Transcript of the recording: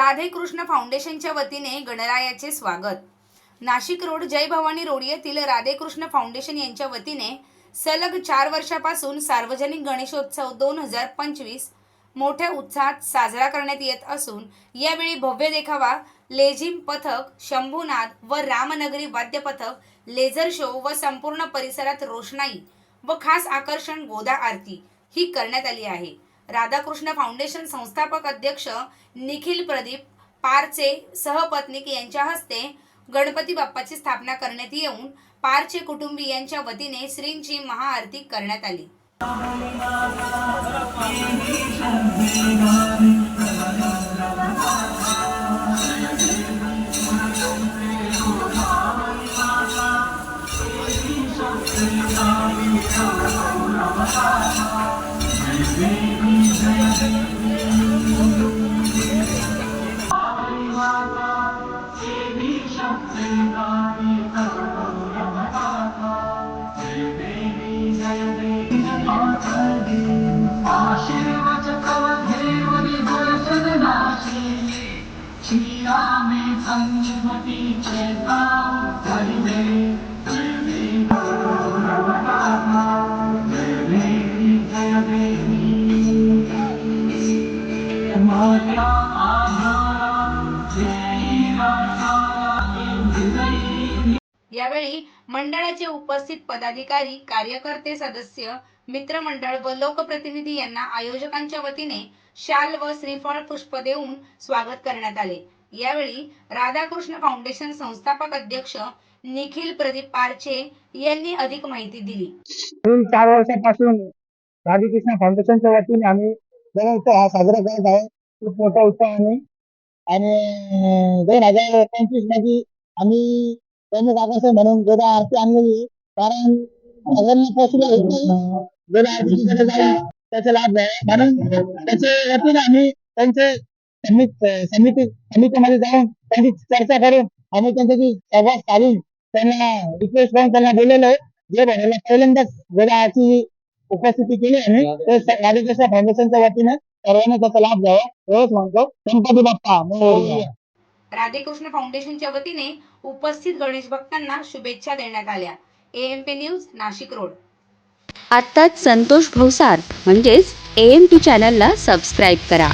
राधेकृष्ण फाउंडेशनच्या वतीने गणरायाचे स्वागत. नाशिक रोड जय भवानी रोड येथील राधेकृष्ण फाउंडेशन यांच्या वतीने सलग चार वर्षापासून सार्वजनिक गणेशोत्सव दोन हजार पंचवीस मोठ्या उत्साहात साजरा करण्यात येत असून यावेळी भव्य देखावा लेझिम पथक शंभूनाथ व रामनगरी वाद्य पथक लेझर शो व संपूर्ण परिसरात रोषणाई व खास आकर्षण गोदा आरती ही करण्यात आली आहे. राधाकृष्ण फाउंडेशन संस्थापक अध्यक्ष निखिल प्रदीप पारचे सहपत्नीक यांच्या हस्ते गणपती बाप्पाची स्थापना करण्यात येऊन पारचे कुटुंबीयांच्या वतीने श्रींची महाआरती करण्यात आली. पंचमती के पाँव धर दे दिल्ली को यावेळी मंडळाचे उपस्थित पदाधिकारी कार्यकर्ते सदस्य मित्रमंडळ व लोकप्रतिनिधी यांना आयोजकांच्या वतीने शाल व श्रीफळ पुष्प देऊन स्वागत करण्यात आले. यावेळी राधाकृष्ण फाउंडेशन संस्थापक अध्यक्ष निखिल प्रदीप पारचे यांनी अधिक माहिती दिली. चार वर्षापासून राधाकृष्ण फाउंडेशनच्या वतीने आम्ही गणेशोत्सव हा साजरा करत आहे. खूप मोठा उत्साह आम्ही आणि दोन हजार पंचवीसमध्ये आम्ही त्यांनी आकर्षण म्हणून गोदा आरती आणलेली कारण सगळ्यांना पॉसिबल होत नाही आरतीची गरज आहे. त्याचा लाभ आहे. म्हणून त्याच्या वतीने आम्ही त्यांचे समिती समितीमध्ये जाऊन त्यांची चर्चा करून आम्ही त्यांच्याशी संवाद साधून त्यांना रिक्वेस्ट करून त्यांना बोललेलो आहे. जे बहिणीला पहिल्यांदाच गोदा आरती उपस्थिती केली ते राधाकृष्ण फाउंडेशनच्या वतीने सर्वांनी त्याचा लाभ घ्यावा. एवढंच म्हणतो. गणपती बाप्पा मोरया. राधेकृष्ण फाउंडेशनच्या वतीने उपस्थित गणेश भक्तांना शुभेच्छा देण्यात आल्या. AMP news Nashik road. आत्ताच संतोष भवसार म्हणजेच ए एम पी चॅनलला सबस्क्राईब करा.